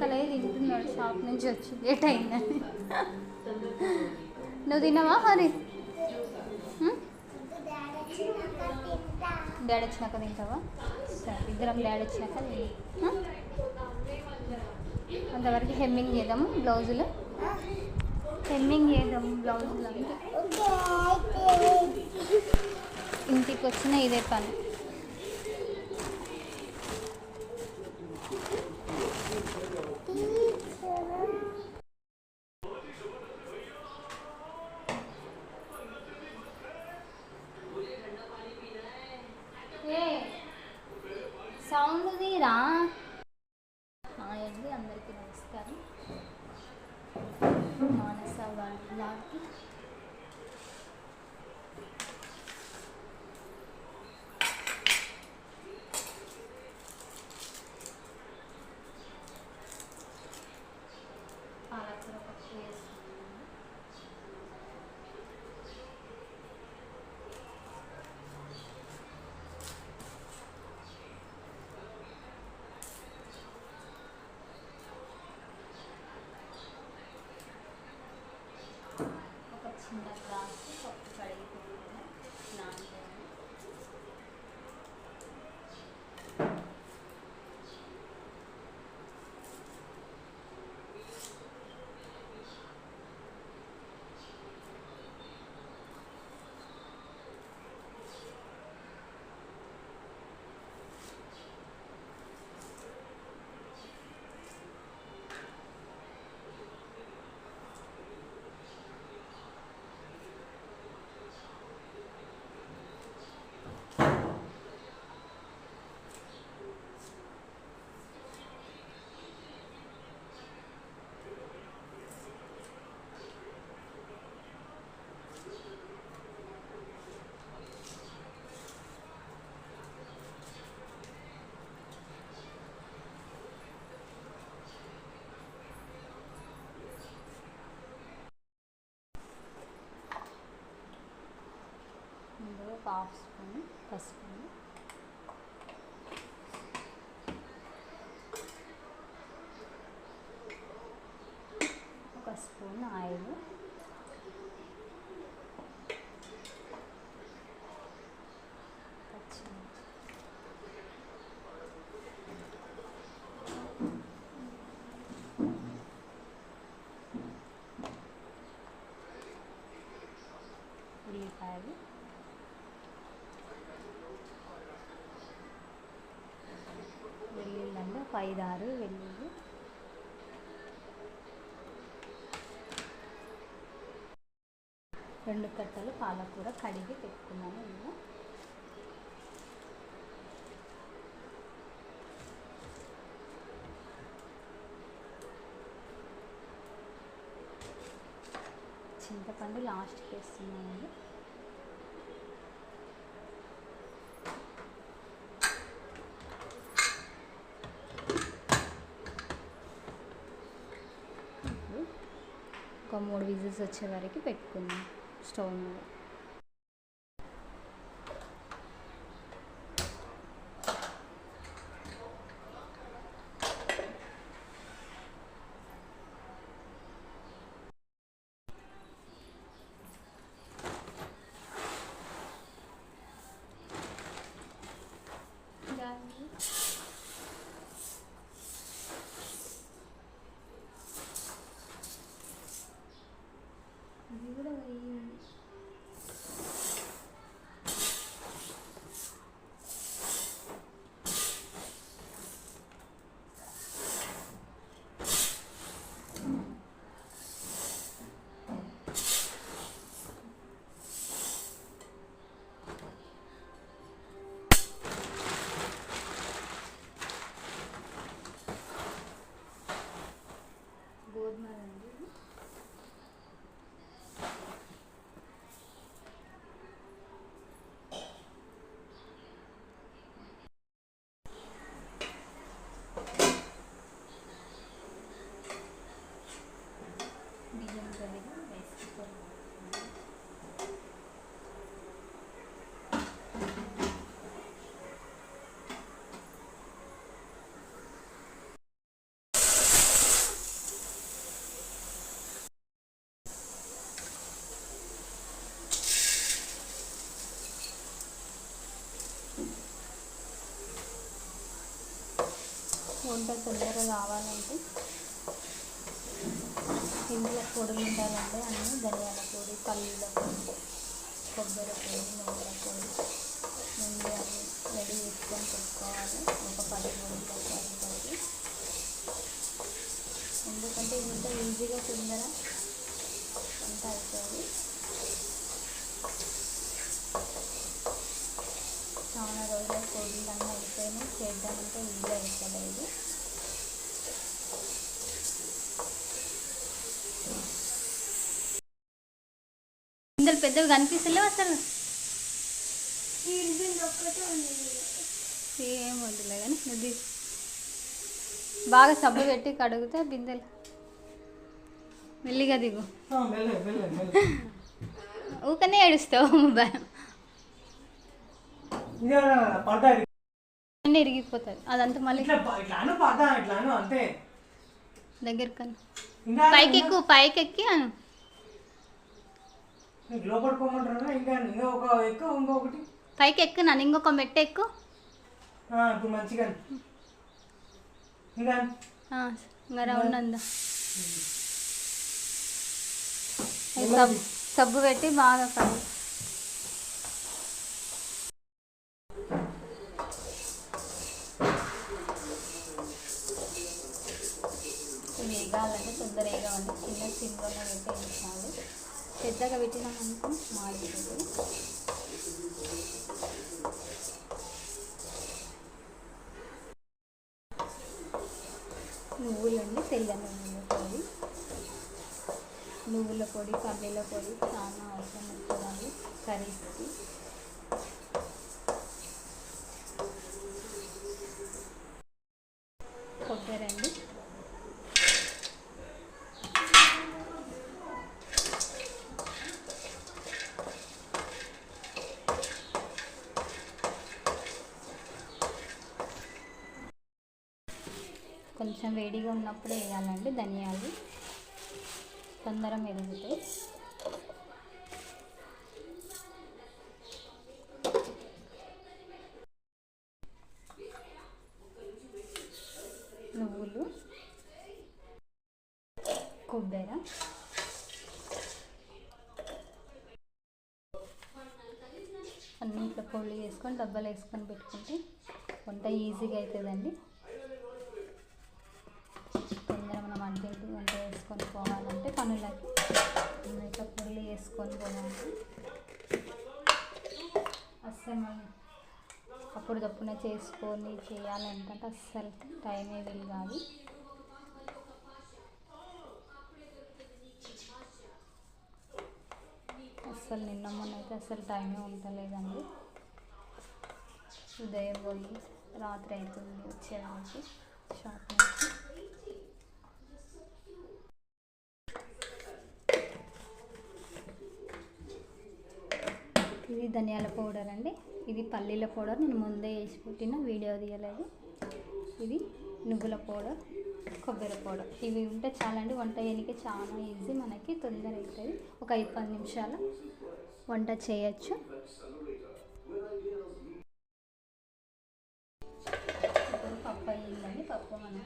Shop నుంచి వచ్చి late అయిందని. నువ్వు తిన్నావా హరి? డాడీ వచ్చినాక తింటావా? సరే ఇద్దరం డాడీ వచ్చినాక? అంతవరకు హెమ్మింగ్ చేద్దాము బ్లౌజులు. హెమ్మింగ్ చేద్దాము బ్లౌజులు అంటే ఇంటికి వచ్చిన ఇదే పని ఏ సౌండ్ తీరా? అందరికీ నమస్కారం. మానస వాళ్ళకి దారి ఒక వెల్లుల్లి రెండు కట్టలు పాలకూర కడిగి పెట్టుకున్నాను నేను చింతపండు లాస్ట్కి వేస్తున్నాను ఇప్పుడు ఒక మూడు విజిల్స్ వచ్చే వరకు పెట్టుకుందాం స్టవ్ మీద. వంట తొందరగా కావాలంటే ఇందులో పొడులు ఉండాలంటే అన్నీ ధనియాల పొడి పల్లీల పొడి కొబ్బరి పొడి నువ్వుల పొడి ముందు అవి రెడీ చేసుకొని పెట్టుకోవాలి. ఒక పది రోజుల పది ఎందుకంటే ఇంత ఈజీగా తొందర అంత అవుతుంది చాలా రోజుల పొడులు అన్నీ అయిపోయినాయి చేద్దామంటే ఈజీ అవుతుంది ఇది ఇందులో పెద్దవి కనిపిస్తలేవు అసలు. ఏం వద్దులే కానీ బాగా సబ్బు పెట్టి కడిగితే బిందెలు. మెల్లిగా దిగు. ఊకనే ఏడుస్తావు అన్నీ ఇరిగిపోతుంది అదంతా మళ్ళీ కన్నా ఇంకా పైకి ఎక్కువ పైకి ఎక్కి అను. నీకు లోపడుకోమంటారా ఇంకా ఇంకా ఒక ఎక్కువ ఇంకొకటి? పైకి ఎక్కు నన్ను ఇంకొక మెట్ట ఎక్కు ఆ, ఇప్పుడు మంచిగా ఇంకా ఆ, ఇంకా రౌండ్ అందా. అది సబ్బు సబ్బు పెట్టి బాగా కడుగు పెద్దగా పెట్టినామనుకో మాడిపోతుంది. నువ్వులండి తెల్ల నువ్వుల పొడి. నువ్వుల పొడి పల్లీల పొడి చాలా అవసరం వస్తుందండి కర్రీస్కి కొబ్బరి అండి కొంచెం వేడిగా ఉన్నప్పుడు వేయాలండి ధనియాలు. తొందర మెరుగుతాయి నువ్వులు కొబ్బరి అన్ని ఇట్లా పొడి వేసుకొని డబ్బాలు వేసుకొని పెట్టుకుంటే వంట ఈజీగా అవుతుందండి. తొందర వంట వేసుకొని పోవాలంటే పనులకి మనం ఇట్లా పొడి వేసుకొని పోవాలి. అస్సలు మనం అప్పుడు తప్పున చేసుకొని చేయాలంటే అస్సలు టైమే వీలు కాదు అస్సలు నిన్న మొన్న అయితే అస్సలు టైమే ఉండలేదండి ఉదయం పోయి రాత్రి అవుతుంది వచ్చేదానికి షాప్ నుంచి ఇది ధనియాల పౌడర్ అండి. ఇది పల్లీల పౌడర్. నేను ముందే వేసి పెట్టిన వీడియో తీయలేదు. ఇది నువ్వుల పౌడర్ కొబ్బరి పౌడర్. ఇవి ఉంటే చాలండి. వంట చేయడానికి చాలా ఈజీ. మనకి తొందర అవుతుంది. ఒక ఐదు పది నిమిషాలు వంట చేయొచ్చు. ఇప్పుడు పప్పు అయ్యిందండి పప్పు మనం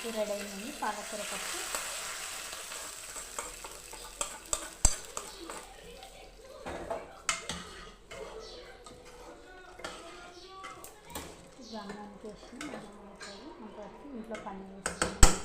పప్పు. రెడీ అయింది పాలకూర పప్పు జామాన్ చేసి ఇంట్లో పని చేస్తున్నాను